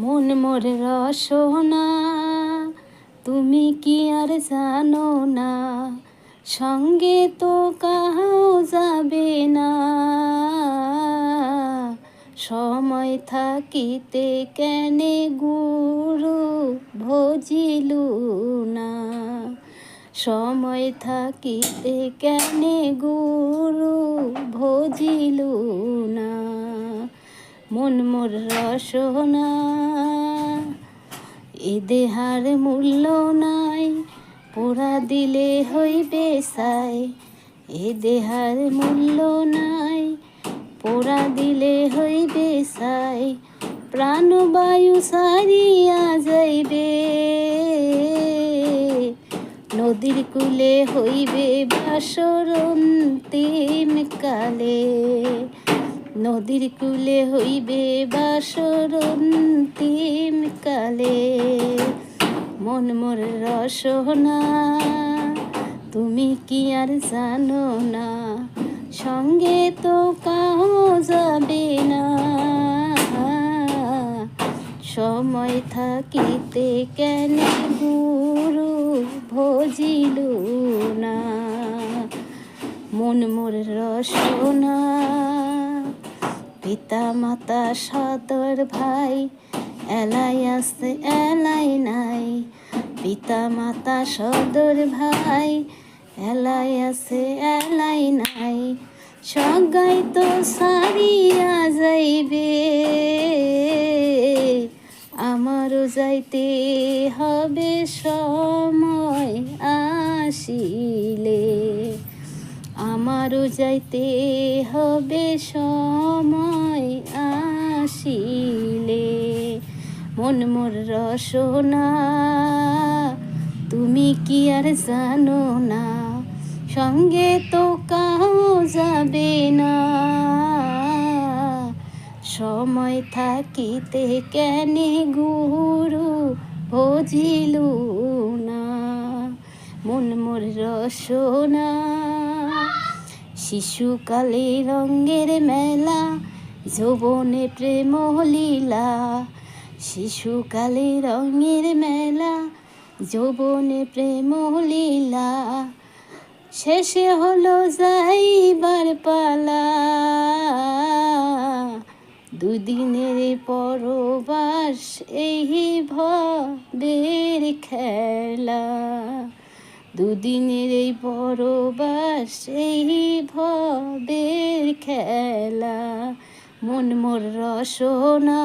মন মোর রসনা, তুমি কি আর জানো না? সঙ্গে তো কাহাও যাবে না। সময় থাকিতে কেনে গুরু ভজিলু না? সময় থাকিতে কেনে গুরু ভজিলু না? মন মোর রসনা। এ দেহার মূল্য নাই, পোড়া দিলে হইবে সাই। এ দেহার মূল্য নাই, পোড়া দিলে হইবে সাই। প্রাণবায়ু সারিয়া যাইবে। নদীর কূলে হইবে বাসর অন্তিম কালে। নদীর কূলে হইবে বাসর কালে। মন মোর রসনা, তুমি কি আর জানো না? সঙ্গে তো কাহ যাবে না। সময় থাকিতে কেন গুরু ভজিল না? মন মোর রসনা পিতা মাতা সদর ভাই, এলাই আছে, এলাই নাই। পিতা মাতা সদর ভাই, এলাই আছে, এলাই নাই। সগাই তো সারিয়া যাইবে, আমারও যাইতে হবে সময় আসিলে। আমারও যাইতে হবে, সময় আসিলে। মন মোর রসনা, তুমি কি আর জানো না? সঙ্গে তো কাউ যাবে না। সময় থাকিতে কেনে গুরু ভজিলু না? মন মোর রসনা শিশুকালে রঙের মেলা, যৌবনে প্রেম লীলা। শিশুকালে রঙের মেলা, যৌবনে প্রেম লীলা। শেষে হলো যাইবার পালা। দুদিনের পরবাস, এই ভবের খেলা। দুদিনের এই পরবাস এই ভবের খেলা মন মোর রসনা।